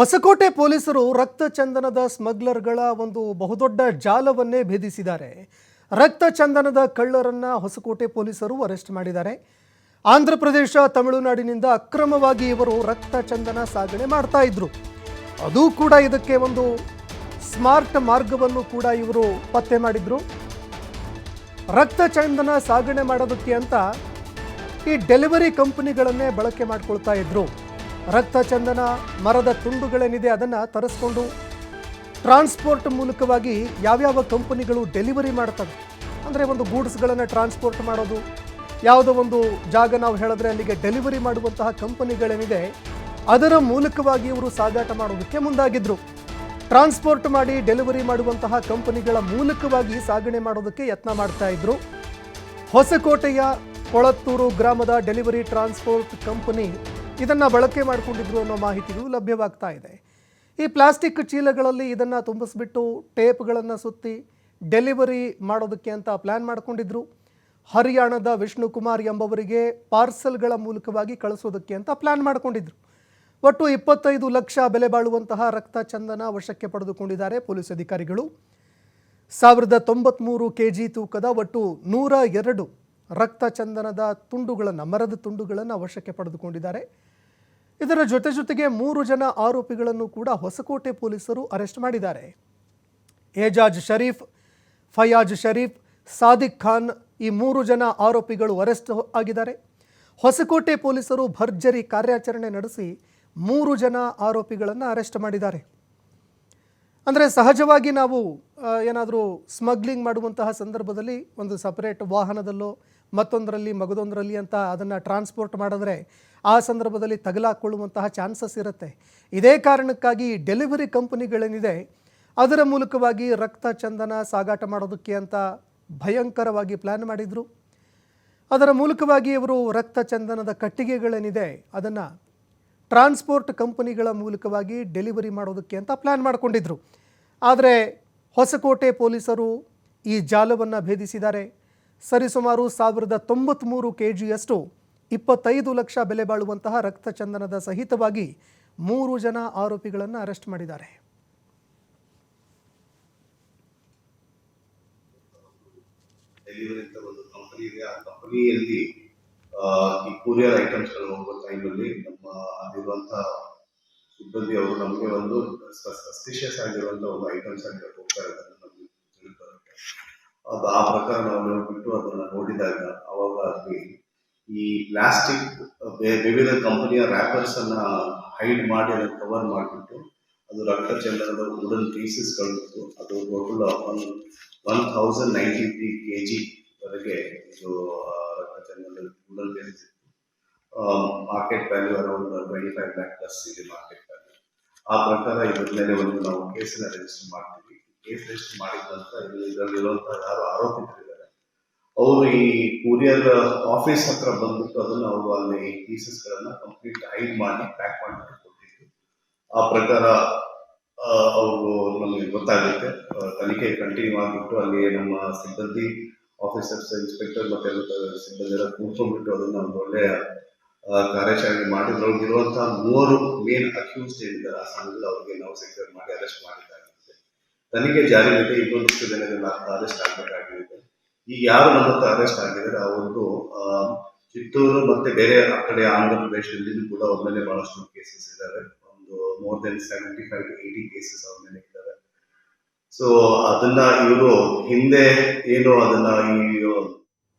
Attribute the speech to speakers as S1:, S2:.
S1: ಹೊಸಕೋಟೆ ಪೊಲೀಸರು ರಕ್ತ ಚಂದನದ ಸ್ಮಗ್ಲರ್ಗಳ ಒಂದು ಬಹುದೊಡ್ಡ ಜಾಲವನ್ನೇ ಭೇದಿಸಿದ್ದಾರೆ. ರಕ್ತ ಚಂದನದ ಕಳ್ಳರನ್ನ ಹೊಸಕೋಟೆ ಪೊಲೀಸರು ಅರೆಸ್ಟ್ ಮಾಡಿದ್ದಾರೆ. ಆಂಧ್ರ ಪ್ರದೇಶ ತಮಿಳುನಾಡಿನಿಂದ ಅಕ್ರಮವಾಗಿ ಇವರು ರಕ್ತ ಚಂದನ ಸಾಗಣೆ ಮಾಡ್ತಾ ಇದ್ರು. ಅದು ಕೂಡ ಇದಕ್ಕೆ ಒಂದು ಸ್ಮಾರ್ಟ್ ಮಾರ್ಗವನ್ನು ಕೂಡ ಇವರು ಪತ್ತೆ ಮಾಡಿದ್ರು. ರಕ್ತ ಚಂದನ ಸಾಗಣೆ ಮಾಡೋದಕ್ಕೆ ಅಂತ ಈ ಡೆಲಿವರಿ ಕಂಪನಿಗಳನ್ನೇ ಬಳಕೆ ಮಾಡ್ಕೊಳ್ತಾ ಇದ್ರು. ರಕ್ತ ಚಂದನ ಮರದ ತುಂಡುಗಳೇನಿದೆ ಅದನ್ನು ತರಿಸ್ಕೊಂಡು ಟ್ರಾನ್ಸ್ಪೋರ್ಟ್ ಮೂಲಕವಾಗಿ ಯಾವ್ಯಾವ ಕಂಪನಿಗಳು ಡೆಲಿವರಿ ಮಾಡ್ತವೆ. ಅಂದರೆ ಒಂದು ಗೂಡ್ಸ್ಗಳನ್ನು ಟ್ರಾನ್ಸ್ಪೋರ್ಟ್ ಮಾಡೋದು, ಯಾವುದೋ ಒಂದು ಜಾಗ ನಾವು ಹೇಳಿದ್ರೆ ಅಲ್ಲಿಗೆ ಡೆಲಿವರಿ ಮಾಡುವಂತಹ ಕಂಪನಿಗಳೇನಿದೆ, ಅದರ ಮೂಲಕವಾಗಿ ಇವರು ಸಾಗಾಟ ಮಾಡೋದಕ್ಕೆ ಮುಂದಾಗಿದ್ರು. ಟ್ರಾನ್ಸ್ಪೋರ್ಟ್ ಮಾಡಿ ಡೆಲಿವರಿ ಮಾಡುವಂತಹ ಕಂಪನಿಗಳ ಮೂಲಕವಾಗಿ ಸಾಗಣೆ ಮಾಡೋದಕ್ಕೆ ಯತ್ನ ಮಾಡ್ತಾ ಇದ್ರು. ಹೊಸಕೋಟೆಯ ಕೊಳತ್ತೂರು ಗ್ರಾಮದ ಡೆಲಿವರಿ ಟ್ರಾನ್ಸ್ಪೋರ್ಟ್ ಕಂಪನಿ ಇದನ್ನ ಬಳಕೆ ಮಾಡಿಕೊಂಡಿದ್ರು ಅನ್ನೋ ಮಾಹಿತಿಗಳು ಲಭ್ಯವಾಗ್ತಾ ಇದೆ. ಈ ಪ್ಲಾಸ್ಟಿಕ್ ಚೀಲಗಳಲ್ಲಿ ಇದನ್ನ ತುಂಬಿಸ್ಬಿಟ್ಟು ಟೇಪ್ಗಳನ್ನು ಸುತ್ತಿ ಡೆಲಿವರಿ ಮಾಡೋದಕ್ಕೆ ಅಂತ ಪ್ಲಾನ್ ಮಾಡಿಕೊಂಡಿದ್ರು. ಹರಿಯಾಣದ ವಿಷ್ಣುಕುಮಾರ್ ಎಂಬವರಿಗೆ ಪಾರ್ಸೆಲ್ಗಳ ಮೂಲಕವಾಗಿ ಕಳಿಸೋದಕ್ಕೆ ಅಂತ ಪ್ಲಾನ್ ಮಾಡಿಕೊಂಡಿದ್ರು. ಒಟ್ಟು ಇಪ್ಪತ್ತೈದು ಲಕ್ಷ ಬೆಲೆ ಬಾಳುವಂತಹ ರಕ್ತ ಚಂದನ ವಶಕ್ಕೆ ಪಡೆದುಕೊಂಡಿದ್ದಾರೆ ಪೊಲೀಸ್ ಅಧಿಕಾರಿಗಳು. ಸಾವಿರದ ತೊಂಬತ್ಮೂರು ಕೆ ಜಿ ತೂಕದ ಒಟ್ಟು ನೂರ ಎರಡು ರಕ್ತ ಚಂದನದ ತುಂಡುಗಳನ್ನು, ಮರದ ತುಂಡುಗಳನ್ನು ವಶಕ್ಕೆ ಪಡೆದುಕೊಂಡಿದ್ದಾರೆ. ಇದರ ಜೊತೆ ಜೊತೆಗೆ ಮೂರು ಜನ ಆರೋಪಿಗಳನ್ನು ಕೂಡ ಹೊಸಕೋಟೆ ಪೊಲೀಸರು ಅರೆಸ್ಟ್ ಮಾಡಿದ್ದಾರೆ. ಏಜಾಜ್ ಶರೀಫ್, ಫಯಾಜ್ ಶರೀಫ್, ಸಾದಿಕ್ ಖಾನ್ ಈ ಮೂರು ಜನ ಆರೋಪಿಗಳು ಅರೆಸ್ಟ್ ಆಗಿದ್ದಾರೆ. ಹೊಸಕೋಟೆ ಪೊಲೀಸರು ಭರ್ಜರಿ ಕಾರ್ಯಾಚರಣೆ ನಡೆಸಿ ಮೂರು ಜನ ಆರೋಪಿಗಳನ್ನು ಅರೆಸ್ಟ್ ಮಾಡಿದ್ದಾರೆ. ಅಂದರೆ ಸಹಜವಾಗಿ ನಾವು ಏನಾದರೂ ಸ್ಮಗ್ಲಿಂಗ್ ಮಾಡುವಂತಹ ಸಂದರ್ಭದಲ್ಲಿ ಒಂದು ಸಪರೇಟ್ ವಾಹನದಲ್ಲೋ ಮತ್ತೊಂದರಲ್ಲಿ, ಮಗದೊಂದರಲ್ಲಿ ಅಂತ ಅದನ್ನು ಟ್ರಾನ್ಸ್ಪೋರ್ಟ್ ಮಾಡಿದ್ರೆ ಆ ಸಂದರ್ಭದಲ್ಲಿ ತಗಲಾಕೊಳ್ಳುವಂತಹ ಚಾನ್ಸಸ್ ಇರುತ್ತೆ. ಇದೇ ಕಾರಣಕ್ಕಾಗಿ ಡೆಲಿವರಿ ಕಂಪನಿಗಳೇನಿದೆ, ಅದರ ಮೂಲಕವಾಗಿ ರಕ್ತ ಚಂದನ ಸಾಗಾಟ ಮಾಡೋದಕ್ಕೆ ಅಂತ ಭಯಂಕರವಾಗಿ ಪ್ಲ್ಯಾನ್ ಮಾಡಿದರು. ಅದರ ಮೂಲಕವಾಗಿ ಇವರು ರಕ್ತ ಚಂದನದ ಕಟ್ಟಿಗೆಗಳೇನಿದೆ, ಅದನ್ನು ಟ್ರಾನ್ಸ್ಪೋರ್ಟ್ ಕಂಪನಿಗಳ ಮೂಲಕವಾಗಿ ಡೆಲಿವರಿ ಮಾಡೋದಕ್ಕೆ ಅಂತ ಪ್ಲ್ಯಾನ್ ಮಾಡಿಕೊಂಡಿದ್ರು. ಆದರೆ ಹೊಸಕೋಟೆ ಪೊಲೀಸರು ಈ ಜಾಲವನ್ನು ಭೇದಿಸಿದ್ದಾರೆ. ಸರಿಸುಮಾರು ಸಾವಿರದ ತೊಂಬತ್ತ್ಮೂರು ಕೆ ಜಿಯಷ್ಟು ಇಪ್ಪತ್ತೈದು ಲಕ್ಷ ಬೆಲೆ ಬಾಳುವಂತಹ ರಕ್ತ ಚಂದನದ ಸಹಿತವಾಗಿ ಮೂರು ಜನ ಆರೋಪಿಗಳನ್ನು ಅರೆಸ್ಟ್ ಮಾಡಿದ್ದಾರೆ.
S2: ಡೆಲಿವರಿ ಅಂತ ಒಂದು ಕಂಪನಿ ಕಂಪನಿಯಲ್ಲಿ ಈ ನಮ್ಮ ಸಿಬ್ಬಂದಿ ಅವರು ನಮಗೆ ಒಂದು ಸಸ್ಪಿಷಿಯಸ್ ಆಗಿರುವಂತಹ ಒಂದು ಐಟಮ್ಸ್ ಆಗಿ ಹೋಗ್ತಾ ಇದ್ದಾರೆ ಅದು ಆ ಪ್ರಕಾರ ನಾವು ನೋಡ್ಬಿಟ್ಟು ಅದನ್ನ ನೋಡಿದಾಗ ಅವಾಗ ಅಲ್ಲಿ ಈ ಪ್ಲಾಸ್ಟಿಕ್ ವಿವಿಧ ಕಂಪನಿಯ ರ್ಯಾಪರ್ಸ್ ಅನ್ನ ಹೈಡ್ ಮಾಡಿ ಅದನ್ನ ಕವರ್ ಮಾಡಿಬಿಟ್ಟು ಅದು ರಕ್ತ ಚಂದನದ ವುಡನ್ ಪೀಸಸ್ ಗಳಿತ್ತು. ಅದು total one one thousand ninety three K G ವರೆಗೆ ಇದು ರಕ್ತ ಚಂದನದ ವುಡನ್ ಪೀಸಸ್ ಇತ್ತು. Market value around twenty five lakh plus ಇದೆ ಮಾರ್ಕೆಟ್ ವ್ಯಾಲ್ಯೂ ಆ ಪ್ರಕಾರ ಇದ್ರ ಮೇಲೆ ಒಂದು ನಾವು ಕೇಸನ್ನ ರಿಜಿಸ್ಟರ್ ಮಾಡ್ತೀವಿ. ಕೇಸ್ ರಿಜಿಸ್ಟರ್ ಮಾಡಿದ ನಂತರ ಇದರಲ್ಲಿರುವಂತಹ ಯಾರು ಆರೋಪಿತರಿದ್ದಾರೆ. ಅವರು ಈ ಕೊರಿಯರ್ ಆಫೀಸ್ ಹತ್ರ ಬಂದ್ಬಿಟ್ಟು ಅದನ್ನ ಅವರು ಅಲ್ಲಿ ಪೀಸಸ್ ಗಳನ್ನ ಕಂಪ್ಲೀಟ್ ಹೈಡ್ ಮಾಡಿ ಪ್ಯಾಕ್ ಮಾಡಿ ಕೊಟ್ಟಿದ್ದು ಆ ಪ್ರಕಾರ ಅವರು ನಮಗೆ ಗೊತ್ತಾಗುತ್ತೆ. ತನಿಖೆ ಕಂಟಿನ್ಯೂ ಆಗಿಬಿಟ್ಟು ಅಲ್ಲಿ ನಮ್ಮ ಸಿಬ್ಬಂದಿ ಆಫೀಸರ್ಸ್ ಇನ್ಸ್ಪೆಕ್ಟರ್ ಮತ್ತೆ ಸಿಬ್ಬಂದಿ ಎಲ್ಲ ಕೂತ್ಕೊಂಡ್ಬಿಟ್ಟು ಅದನ್ನ ಒಂದು ಒಳ್ಳೆಯ ಕಾರ್ಯಾಚರಣೆ ಮಾಡಿದ್ರೊಳಗೆ ಇರುವಂತಹ ಮೂವರು ಮೇನ್ ಅಕ್ಯೂಸ್ಡ್ ಏನಿದ್ದಾರೆ, ಆ ಸಂಘದಲ್ಲಿ ಅವರಿಗೆ ನಾವು ಸೆಕ್ಯೂರ್ ಮಾಡಿ ಅರೆಸ್ಟ್ ಮಾಡಿದ್ದಾಗಿದೆ ತನಿಖೆ ಜಾರಿಯಲ್ಲಿದೆ ಇನ್ನೊಂದಿಷ್ಟು ದಿನಗಳ ಅರೆಸ್ಟ್ ಆಗಬೇಕಾಗಿದೆ. ಈಗ ಯಾರು ನಮ್ಮ ಹತ್ರ ಅರೆಸ್ಟ್ ಆಗಿದ್ದಾರೆ ಆ, ಚಿತ್ತೂರು ಮತ್ತೆ ಬೇರೆ ಆ ಕಡೆ ಆಂಧ್ರ ಪ್ರದೇಶದಲ್ಲಿ ಕೂಡ ಅವ್ರ ಮೇಲೆ ಬಹಳಷ್ಟು ಕೇಸಸ್ ಇದ್ದಾರೆ ಒಂದು more than seventy five to eighty cases ಅವ್ರ ಮೇಲೆ ಇದ್ದಾರೆ ಸೊ ಅದನ್ನ ಇವರು ಹಿಂದೆ ಏನು ಅದನ್ನ ಈ